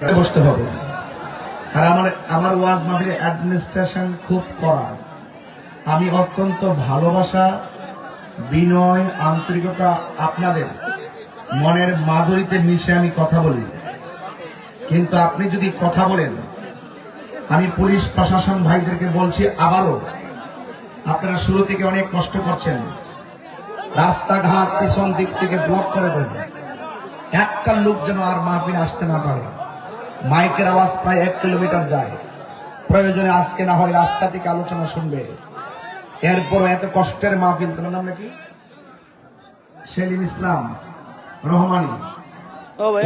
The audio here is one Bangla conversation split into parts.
বসতে হবে। আর আমার আমার ওয়াজ মাহফিলের অ্যাডমিনিস্ট্রেশন খুব কড়া। আমি অত্যন্ত ভালোবাসা, বিনয়, আন্তরিকতা আপনাদের মনের মাধুরীতে মিশে আমি কথা বলি। কিন্তু আপনি যদি কথা বলেন, আমি পুলিশ প্রশাসন ভাইদেরকে বলছি আবারও, আপনারা শুরু থেকে অনেক কষ্ট করছেন। রাস্তাঘাট পিছন দিক থেকে ব্লক করে দেন। একটা লোক যেন আর মাহফিল আসতে না পারে। মাইকের আওয়াজ প্রায় এক কিলোমিটার যায়। প্রয়োজনে আজকে না হয় রাস্তা থেকে আলোচনা শুনবে। এরপর এত কষ্টের মাহফিল তোমার নাম নাকি? সেলিম ইসলাম রহমানি।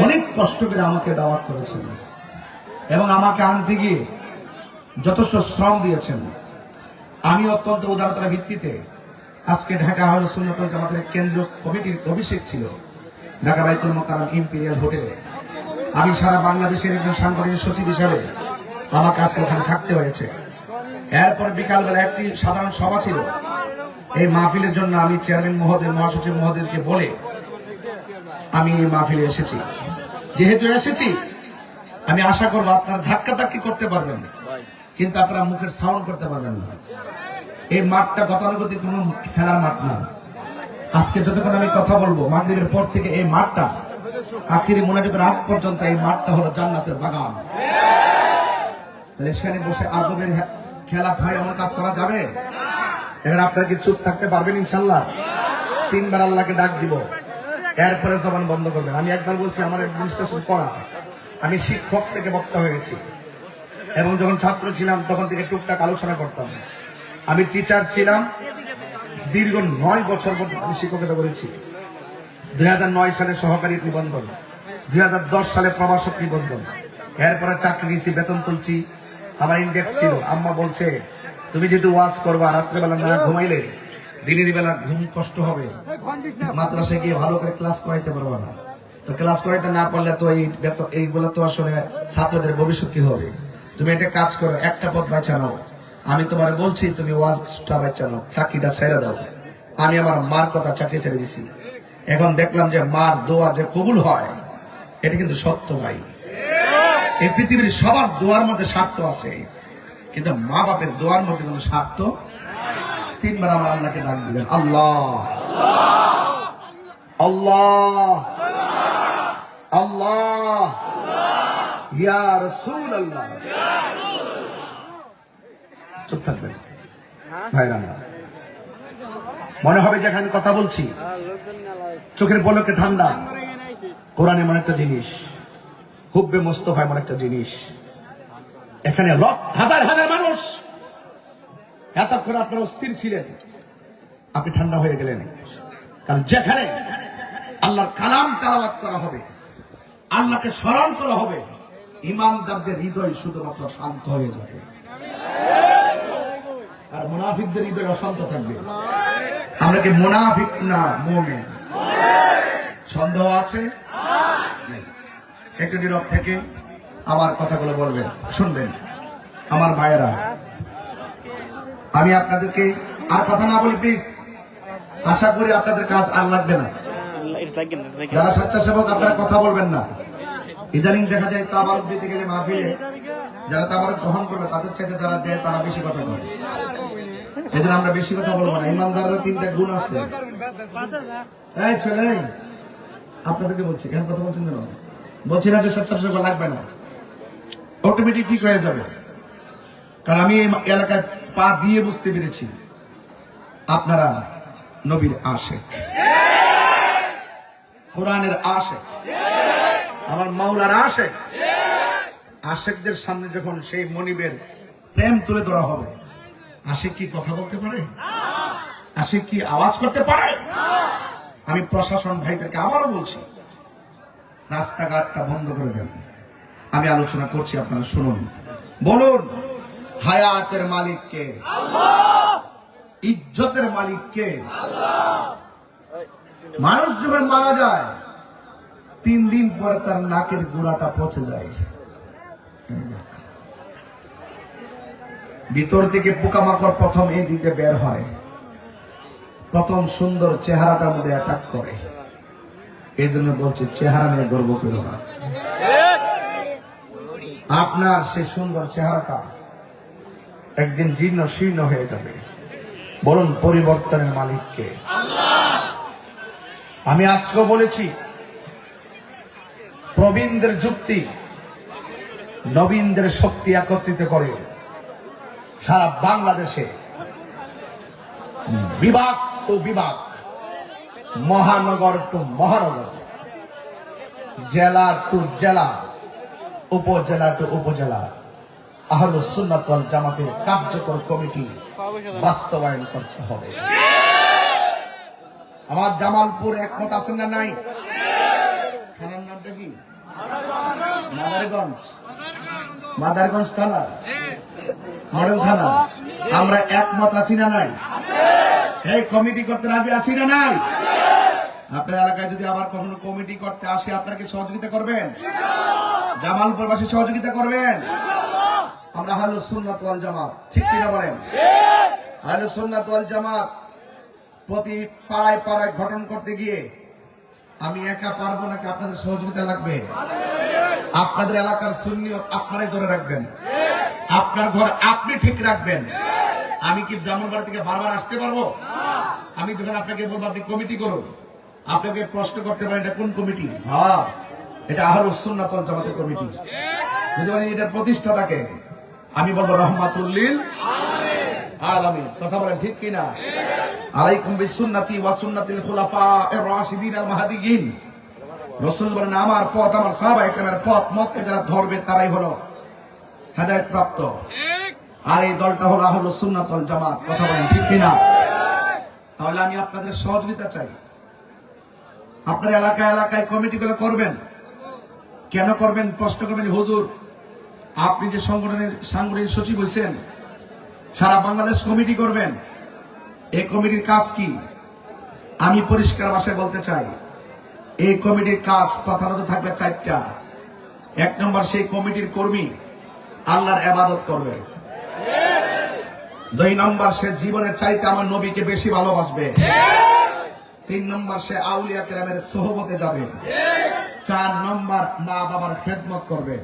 অনেক কষ্ট করে আমাকে দাওয়াত করেছেন এবং আমাকে আনতে গিয়ে যথেষ্ট শ্রম দিয়েছেন। আমি অত্যন্ত উদারতার ভিত্তিতে আজকে ঢাকা হল সুন্নতল জামাতের কেন্দ্রীয় কমিটির অভিষেক ছিল ঢাকা বাইতুল মোকারম ইম্পিরিয়াল হোটেলে। আমি সারা বাংলাদেশের একজন সাংগঠনিক সচিব হিসাবে আমাকে আজকে ওখানে থাকতে হয়েছে। এরপর বিকালবেলা একটি সাধারণ সভা ছিল। এই মাহফিলের জন্য আমি চেয়ারম্যান মহোদয়, মহাসচিব মহোদয়কে বলে আমি এই মাহফিলে এসেছি। যেহেতু এসেছি, আমি আশা করব আপনারা ধাক্কা ধাক্কি করতে পারবেন কিন্তু আপনারা মুখের সাউন্ড করতে পারবেন না। এই মাঠটা গতানুগতিক কোনো খেলার মাঠ না। আজকে যতক্ষণ আমি কথা বলব, মাগরীবের পর থেকে এই মাঠটা আখিরি মোনাজাতের আগ পর্যন্ত এই মাঠটা হলো জান্নাতের বাগান। সেখানে বসে আদবের খেলা খায় এমন কাজ করা যাবে? এখানে আপনারা কি চুপ থাকতে পারবেন ইনশাল্লাহ? তিনবার আল্লাহকে ডাক দিব। এরপরে জবান বন্ধ করবেন। আমি একবার বলছি, আমার অ্যাডমিনিস্ট্রেশন করা আমি শিক্ষক থেকে বক্তা হয়ে গেছি। এবং যখন ছাত্র ছিলাম, তখন থেকে টুকটাক আলোচনা করতাম। আমি টিচার ছিলাম। দীর্ঘ নয় বছর পর্যন্ত আমি শিক্ষকতা করেছি। দুই হাজার নয় সালে সহকারী নিবন্ধন, দুই হাজার দশ সালে প্রবাসক নিবন্ধন। এরপরে চাকরি নিয়েছি, বেতন তুলছি, আমার ইন্ডেক্স ছিল। আম্মা বলছে, তুমি যদি ওয়াজ করবা, রাত্রেবেলা না ঘুমাইলে দিনের বেলা ঘুম কষ্ট হবে। মাদ্রাসায় গিয়ে ভালো করে ক্লাস করাইতে পারবা না। তো ক্লাস করাইতে না পারলে তো এই বেতন এইগুলো তো আসলে ছাত্রদের ভবিষ্যৎ কি হবে? তুমি একটা কাজ করো, একটা পথ বাঁচা নাও। আমি তোমার বলছি, তুমি ওয়াজটা বাঁচা নাও, চাকরিটা ছেড়ে দাও। আমি আমার মার কথা চাকরি ছেড়ে দিছি। এখন দেখলাম যে মার দোয়া যে কবুল হয়, এটা কিন্তু সত্য ভাই। এই পৃথিবীর সবার দোয়ার মধ্যে স্বার্থ আছে, কিন্তু মা বাপের দোয়ার মধ্যে কোনো স্বার্থ তিনবার আমার আল্লাহকে ডাক দিবেন, আল্লাহ। আল্লাহ। আল্লাহ। চুপ থাকবেন। ভাইরা। মনে হবে যে এখানে কথা বলছি। চোখের পলকে ঠান্ডা। কোরআন এমন একটা জিনিস। হুব্বে মোস্তফা এমন একটা জিনিস। এখানে লক্ষ হাজার হাজার মানুষ। এতক্ষণ আপনারা অস্থির ছিলেন। আপনি ঠান্ডা হয়ে গেলেন। কারণ যেখানে আল্লাহর কালাম তালাবাত করা হবে, আল্লাহকে স্মরণ করা হবে, ইমানদারদের হৃদয় শুধুমাত্র শান্ত হয়ে যাবে। আর মুনাফিকদের হৃদয় অশান্ত থাকবে। আমরা কি মুনাফিক না মোমেন? সন্দেহ আছে? একটু নীরব থেকে আমার কথাগুলো বলবেন, শুনবেন। আমার মায়েরা আমি আপনাদেরকে আর কথা না বলি প্লিজ আশা করি আপনাদের কাজ আর লাগবে না। যারা স্বেচ্ছাসেবক, আপনারা কথা বলবেন না। ইদানিং দেখা যায় তাবারক দিতে গেলে মাহফিলে যারা তাবারক গ্রহণ করবে, তাদের চাইতে যারা দেয়, তারা বেশি কথা বলে। এই জন্য আমরা বেশি কথা বলব না। ইমানদারের তিনটা গুণ আছে। আপনাদেরকে বলছি, কেন কথা বলছেন কেন? বলছি না যে স্বেচ্ছাসেবক লাগবে না। অটোমেটিক ঠিক হয়ে যাবে। কারণ আমি এই এলাকায় পা দিয়ে বুঝতে পেরেছি, আপনারা নবীর আশেক। কোরআনের আশেক। আমার মাওলার আশেক। আশেকদের সামনে যখন সেই মনিবের প্রেম তুলে ধরা হবে, আশেক কি কথা বলতে পারে? আশেক কি আওয়াজ করতে পারে? আমি প্রশাসন ভাইদেরকে আবারও বলছি, রাস্তাঘাটটা বন্ধ করে দেন। আমি আলোচনা করছি, আপনারা শুনুন। বলুন, হায়াতের মালিককে ইজ্জতের মালিককে মানুষ যখন মারা যায়, তিন দিন পরে তার নাকের গোড়াটা পচে যায়। ভিতর থেকে পোকামাকড় প্রথম এই দিকে বের হয়। প্রথম সুন্দর চেহারাটার মধ্যে অ্যাটাক করে। এই জন্য বলছে, চেহারা নিয়ে গর্ব করো না। আপনার সেই সুন্দর চেহারাটা একদিন জীর্ণ শীর্ণ হয়ে যাবে। বলুন, পরিবর্তনের মালিককে। আমি আজকেও বলেছি, প্রবীণদের যুক্তি নবীনদের শক্তি একত্রিত করে সারা বাংলাদেশে বিভাগ টু বিভাগ, মহানগর টু মহানগর, জেলা টু জেলা, উপজেলা টু উপজেলা। আহল সুন্নাত ওয়াল জামাতের কার্যকর কমিটি বাস্তবায়ন করতে হবে। আমার জামালপুর একমত আছেন না নাই? থানার নামটা কি? মাদারগঞ্জ। মাদারগঞ্জ থানা, মডেল থানা, আমরা একমত আছি না নাই? এই কমিটি করতে রাজি আছি না নাই? আপনার এলাকায় যদি আবার কখনো কমিটি করতে আসে আপনাকে সহযোগিতা করবেন? জামালপুরবাসী সহযোগিতা করবেন? আমরা হালু সুন্নাত ওয়াল জামাত, ঠিক কিনা বলেন? হালু সুন্নাত ওয়াল জামাত প্রতি পাড়ায় পাড়ায় গঠন করতে গিয়ে আমি একা পারব নাকি আপনাদের সহযোগিতা লাগবে? আপনাদের এলাকার সুন্নিয়ত আপনারাই ধরে রাখবেন। আপনার ঘর আপনি ঠিক রাখবেন। আমি কি ব্রাহ্মণবাড়ি থেকে বারবার আসতে পারব? আমি যখন আপনাকে বলব, আপনি কমিটি করুন। আপনাকে প্রশ্ন করতে পারেন, এটা কোন কমিটি? হ্যাঁ এটা আহল সুন্নাত ওয়াল জামাতের কমিটি। যদি বলেন এটার প্রতিষ্ঠাতাকে আমি বলব রহমাতুল্লিল আমার পথ আমার পথ মতকে যারা ধরবে তারাই হলো প্রাপ্ত। আর এই দলটা হলো সুন্নাত জামাত। কথা বলেন ঠিক কিনা? তাহলে আমি আপনাদের সহযোগিতা চাই। আপনার এলাকায় এলাকায় কমিটিগুলো করবেন। কেন করবেন? প্রশ্ন করবেন হুজুর, আপনি যে সংগঠনের সাংগঠনিক সচিব হয়েছেন সারা বাংলাদেশ কমিটি করবেন। এই কমিটির কাজ কি? আমি পরিষ্কার ভাষায় বলতে চাই এই কমিটির কাজ প্রধানত থাকবে চারটা। এক নম্বর, সেই কমিটির কর্মী আল্লাহর আবাদত করবে। দুই নম্বর, সে জীবনের চাইতে আমার নবীকে বেশি ভালোবাসবে। তিন নম্বর, সে আউলিয়া কেরামের সোহবতে যাবে। চার নম্বর মা বাবার খেদমত করবে।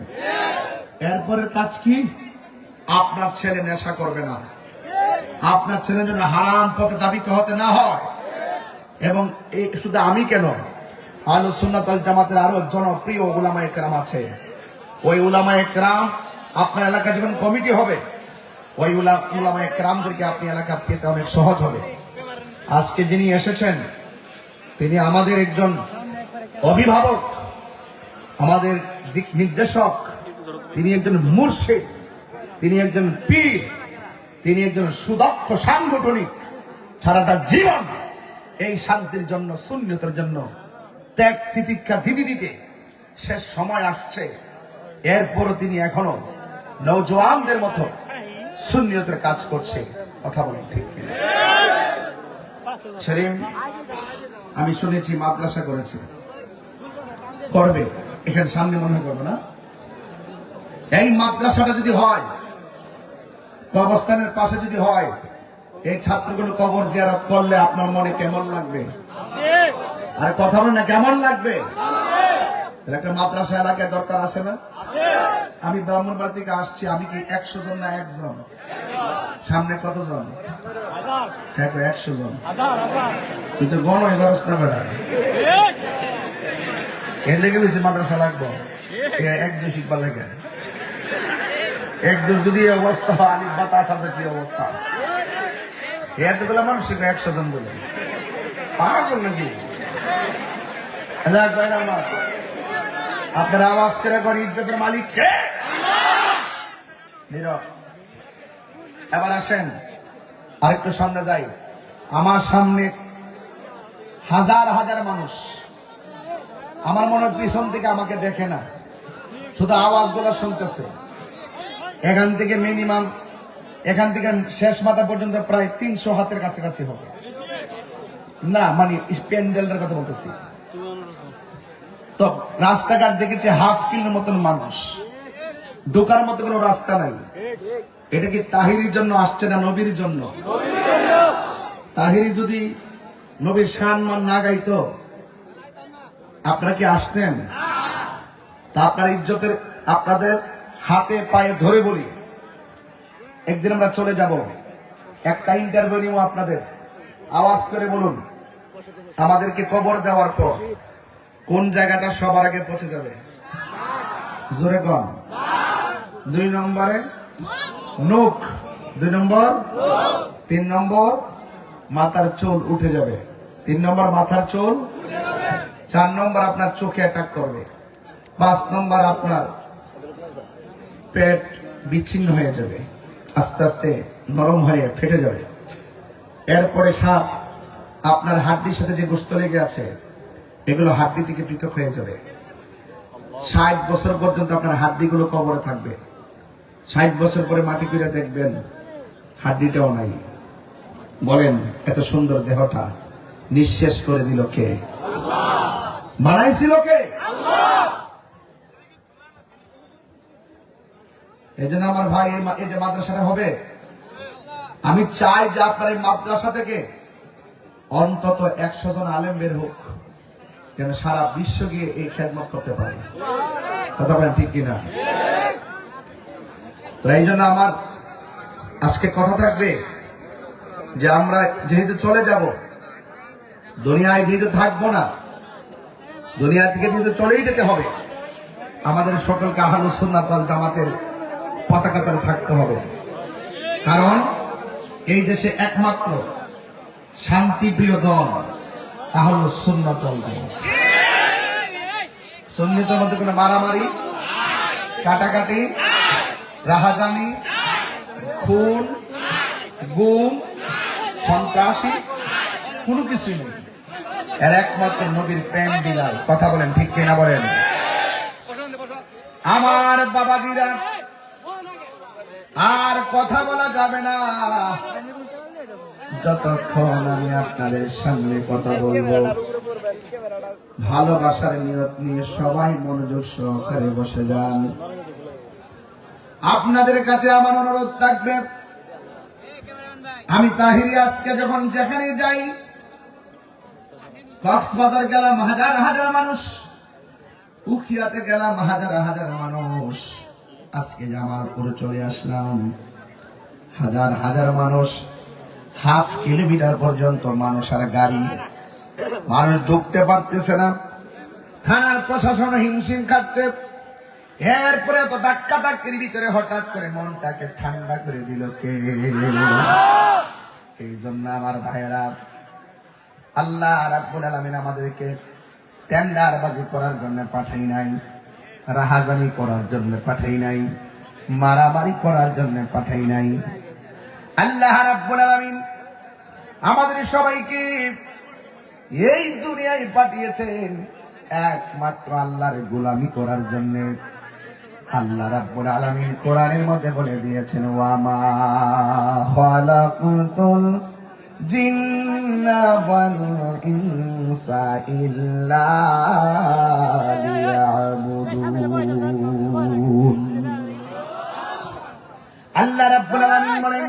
এরপরের কাজ কি? আপনার ছেলে নেশা করবে না। আপনার ছেলের জন্য হারাম পথে দাবি হতে না হয়। এবং এই শুধু আমি কেন? আলু সুন্নাতল জামাতের আরও জনপ্রিয় উলামা একরাম আছে। ওই উলামা একরাম আপনার এলাকা যখন কমিটি হবে, ওই উলা- উলামা একরামদেরকে আপনি এলাকা পেতে অনেক সহজ হবে। আজকে যিনি এসেছেন, তিনি আমাদের একজন অভিভাবক, আমাদের দিক নির্দেশক, তিনি একজন মুর্শিদ। তিনি একজন পীর, তিনি একজন সুদক্ষ সাংগঠনিক। সারাটা জীবন এই শান্তির জন্য, শূন্যতার জন্য, ত্যাগ তিতিক্ষা দিদি দিতে শেষ সময় আসছে। এরপরও তিনি এখনও নৌজওয়ানদের মতো শূন্যতের কাজ করছে। কথা বলেন ঠিক সেলিম আমি শুনেছি, মাদ্রাসা করেছে। করবে। এখানে সামনে মনে করবে না? এই মাদ্রাসাটা যদি হয় কবরস্থানের পাশে যদি হয়, এই ছাত্রগুলো কবর জিয়ারত করলে আপনার মনে কেমন লাগবে? আর কথা বলেন না, কেমন লাগবে? একটা মাদ্রাসা এলাকায় দরকার আছে না? আমি ব্রাহ্মণবাড়ি থেকে আসছি, আমি কি একশো জন না একজন? সামনে কতজন? একশো জন। তুই তো গণ না বেড়া এর লেগে বেশি মাদ্রাসা লাগবো। এক শিখবার লেগে। এক দুই যদি অবস্থা আলিফ বা তাসাদের কি অবস্থা? এতগুলো মানুষ একশো জন বলে। পাগল নাকি? আপনার আওয়াজ করে করে মালিক কে? এবার আসেন, আরেকটু সামনে যাই। আমার সামনে হাজার হাজার মানুষ। আমার মনে হয় পিছন থেকে আমাকে দেখে না। শুধু আওয়াজগুলো শুনতেছে। এখান থেকে মিনিমাম এখান থেকে শেষ মাথা পর্যন্ত প্রায় তিনশো হাতের কাছাকাছি হবে। না মানে প্যান্ডেলটার কথা বলতেছি। তো রাস্তাঘাট দেখেছি হাফ কিলোর মতন মানুষ। ঢোকার মতো কোনো রাস্তা নাই। এটা কি তাহিরির জন্য আসছে না নবীর জন্য? তাহিরি যদি নবীর সান মান না গাইতো, আপনারা কি আসতেন? তা আপনার ইজ্জতের, আপনাদের হাতে পায়ে ধরে বলি, একদিন আমরা চলে যাব। একটা ইন্টারভিউ নিব আপনাদের। আওয়াজ করে বলুন, আমাদেরকে কবর দেওয়ার পর কোন জায়গাটা সবার আগে পৌঁছে যাবে? জোরে কম দুই নম্বরে নখ, দুই নম্বর তিন নম্বর মাথার চুল উঠে যাবে। তিন নম্বর মাথার চুল চার নম্বর আপনার চোখে অ্যাটাক করবে। পাঁচ নম্বর আপনার পেট বিচ্ছিন্ন হয়ে যাবে, আস্তে আস্তে নরম হয়ে ফেটে যাবে। এরপরে সাত আপনার হাড্ডির সাথে যে গোস্ত লেগে আছে, এগুলো হাড্ডি থেকে পৃথক হয়ে যাবে। ষাট বছর পর্যন্ত আপনার হাড্ডিগুলো কবরে থাকবে। ষাট বছর পরে মাটি করে দেখবেন, হাড্ডিটাও নাই। বলেন, এত সুন্দর দেহটা নিঃশেষ করে দিল কে? বানাইছিল কে? এই জন্য আমার ভাই এই যে মাদ্রাসাটা হবে, আমি চাই যে আপনার এই মাদ্রাসা থেকে অন্তত একশো জন আলেম বের হোক, যেন সারা বিশ্ব গিয়ে এই খেদমত করতে পারে। কথা বলেন ঠিক কিনা? তো এই জন্য আমার আজকে কথা থাকবে যে আমরা যেহেতু চলে যাব, দুনিয়ায় যেহেতু থাকব না, দুনিয়া থেকে যেহেতু চলেই যেতে হবে, আমাদের সকলকে ওয়াল জামাতের পতাকা তলে থাকতে হবে। কারণ এই দেশে একমাত্র শান্তিপ্রিয় দল আহলুস সুন্নাত ওয়াল জামাত। সুন্নিতের মধ্যে কোনো মারামারি, কাটাকাটি, রাহাজানি, খুন, গুম, সন্ত্রাসী, কোনো কিছুই নেই। এর একমাত্র নবীর প্রেম বিলাল। কথা বলেন ঠিক কিনা বলেন? আমার বাবা বাবাজিরা আর কথা বলা যাবে না। যতক্ষণ আমি আপনাদের সামনে কথা বলব, ভালোবাসার নিয়ত নিয়ে সবাই মনোযোগ সহকারে বসে যান। আপনাদের কাছে আমার অনুরোধ থাকবে, আমি তাহিরি আজকে যখন যেখানে যাই, কক্সবাজার গেলাম হাজার হাজার মানুষ, উখিয়াতে গেলাম হাজার হাজার মানুষ। আজকে জামালপুর চলে আসলাম, হাজার হাজার মানুষ, হাফ কিলোমিটার পর্যন্ত মানুষ আর গাড়ি। মানুষ ঢুকতে পারতেছে না। থানার প্রশাসন হিমশিম খাচ্ছে। এরপরে তো ধাক্কা ধাক্কির ভিতরে হঠাৎ করে মনটাকে ঠান্ডা করে দিল কে? এই জন্য আমার ভাইয়েরা, আল্লাহ রাব্বুল আলামিন আমাদেরকে টেন্ডার বাজি করার জন্য পাঠাই নাই। রাহাজানি করার জন্য পাঠাই নাই, মারামারি করার জন্য পাঠাই নাই। আল্লাহ আলামিন আমাদের সবাইকে এই দুনিয়ায় পাঠিয়েছেন একমাত্র আল্লাহর গোলামি করার জন্য। আল্লাহ রাব্বুল আলামিন কোরআনের মধ্যে বলে দিয়েছেন, ওয়ামা খালাকতুল জিন্না ওয়াল ইনসা ইল্লা আল্লাহ রাব্বুল আলামিন বলেন,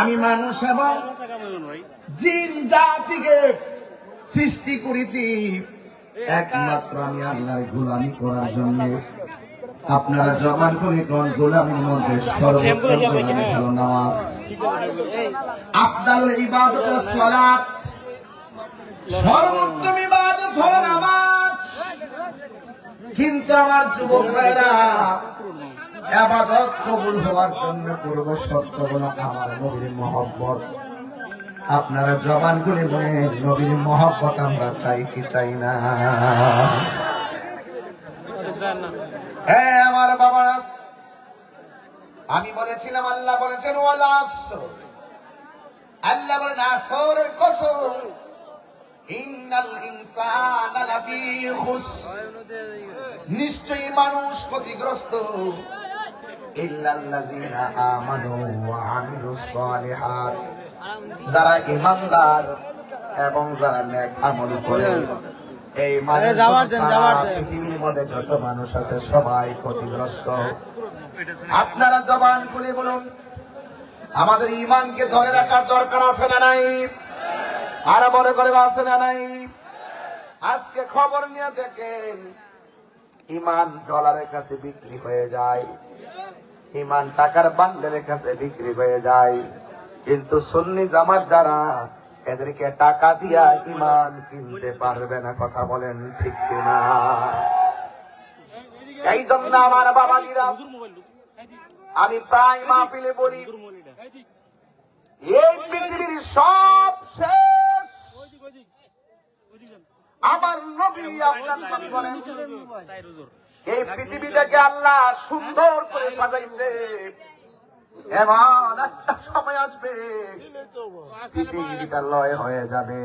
আমি মানুষ এবং জিন জাতিকে সৃষ্টি করেছি। একমাত্র আমি আল্লাহর গোলামি করার জন্য। আপনারা জবান করে কোন গোলামির মধ্যে সর্বোত্তম গোলামি হলো নামাজ। আফদাল ইবাদত সালাত। সর্বোত্তম ইবাদত হলো নামাজ। কিন্তু আমার যুবক ভাইরা, আবাদত কবুল হওয়ার জন্য পূর্ব শর্ত হলো আমার নবীর মহব্বত। আপনারা জবান করে বলে নবীর মহব্বত আমরা চাই কি চাই না? হ্যাঁ আমার বাবারা, আমি বলেছিলাম, আল্লাহ বলেছেন, ওয়ালা আল্লাহ বলেন আসর কসম নিশ্চয়ই মানুষ ক্ষতিগ্রস্ত। যারা ইমানদার এবং যারা নেক আমল করে এই পৃথিবীর মধ্যে যত মানুষ আছে সবাই ক্ষতিগ্রস্ত। আপনারা জবান খুলে বলুন আমাদের ইমানকে ধরে রাখার দরকার আছে না নাই? আর মনে করে আছে না নাই? আজকে খবর নিয়ে দেখেন, ইমান ডলারের কাছে বিক্রি হয়ে যায়, ইমান টাকার বান্ডেলের কাছে বিক্রি হয়ে যায়। কিন্তু সুন্নি জামাত যারা, এদেরকে টাকা দিয়া ইমান কিনতে পারবে না, কথা বলেন ঠিক কিনা? এই জন্য আমার বাবাজিরা, আমি প্রায় মাহফিলে বলি, এই পৃথিবীর সব শেষ আমার নবী আপনার বলেন। এই পৃথিবীটাকে আল্লাহ সুন্দর করে সাজাইছে। এমন একটা সময় আসবে। পৃথিবীটা লয় হয়ে যাবে।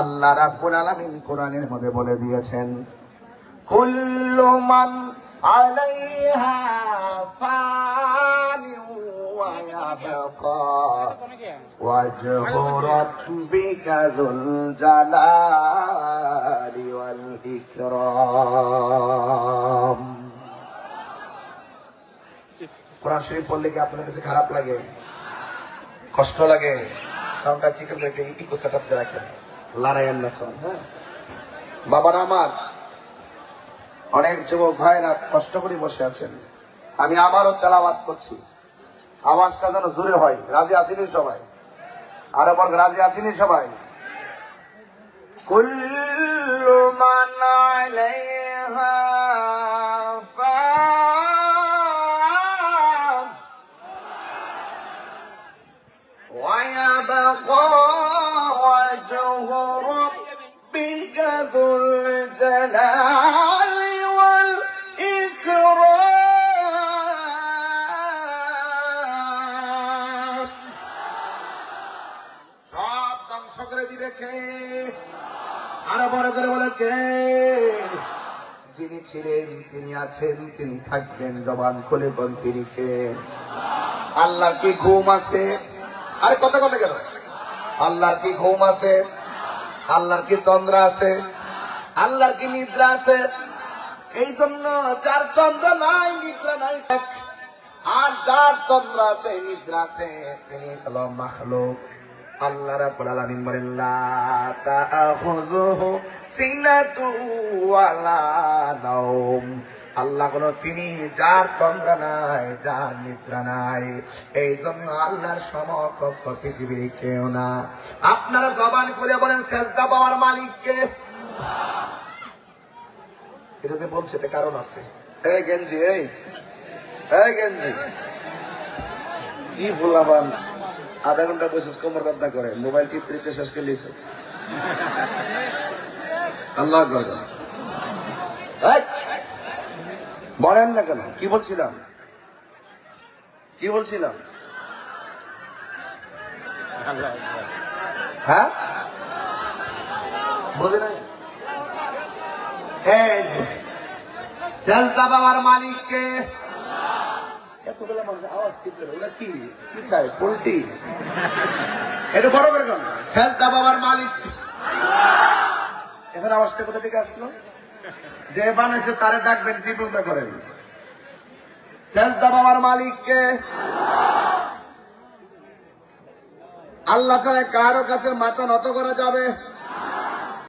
আল্লাহ রাব্বুল আলামিন কোরআনের মধ্যে বলে দিয়েছেন, কুল্লু মান আলাইহা ফানি ওয়া ইয়াবকা وجه ربك ذو الجلال والإكرام কোরআন শরীফ পড়লে কি আপনার কাছে খারাপ লাগে কষ্ট লাগে সাউন্ডটা চিকেন রেখে ইকো সেট আপ রাখেন লড়াইয়ের না সাউন্ড হ্যাঁ বাবারা আমার অনেক যুবক ভাইরা কষ্ট করে বসে আছেন আমি আবারও তেলাবাদ করছি আওয়াজটা যেন জোরে হয় রাজি আসেনি সবাই আরো বর্গ রাজি আসেনি সবাই কুল্লু মান আলাইহা ফান ويبقى وجه ربك ذو الجلال আরও বড় করে বলে কে? যিনি ছিলেন, তিনি আছেন, তিনি থাকবেন জবান খুলে কোন তিনি কে? আল্লাহর কি ঘুম আছে? আরে কথা কথা গেল। আল্লাহর কি ঘুম আছে? আল্লাহর কি তন্দ্রা আছে? আল্লাহর কি নিদ্রা আছে? এই জন্য যার তন্দ্র নাই, নিদ্রা নাই। আর যার তন্দ্র আছে, নিদ্রা আছে, তিনি হলো মাখলুক। আল্লাহ রাব্বুল আলামিন বলেন, লা তাআখুযুহু সিনাতু ওয়ালা নাওম। আল্লাহ কোন তিনি যার তন্দ্রা নাই, যার নিদ্রা নাই। এই জন্য আল্লাহর সমকক্ষ পৃথিবীর কেউ না। আপনারা জবান করে বলেন, সেজদা পাওয়ার মালিককে এটাতে বলছে, এটা কারণ আছে। এই গেঞ্জি, এই। এই গেঞ্জি। কি ভুলাবান। আধা ঘণ্টা বসে কোমর ব্যথা করে। মোবাইল টিপ টিপতে শেষ করে দিয়েছে আল্লাহ বলেন না কেন? কি বলছিলাম? কি বলছিলাম? হ্যাঁ? বুঝে নাই? সেজদা বাবার মালিককে এতগুলো মানুষ আওয়াজ কি করে ওরা কি কি খায় পোল্ট্রি? এটা বড় করে কেন? সেজদা বাবার মালিক। এখন আওয়াজটা কোথা থেকে আসলো? যে বানাইছে তারে ডাকবেন করেন? সেজদা বাবার মালিককে আল্লাহ ছাড়া কারও কাছে মাথা নত করা যাবে?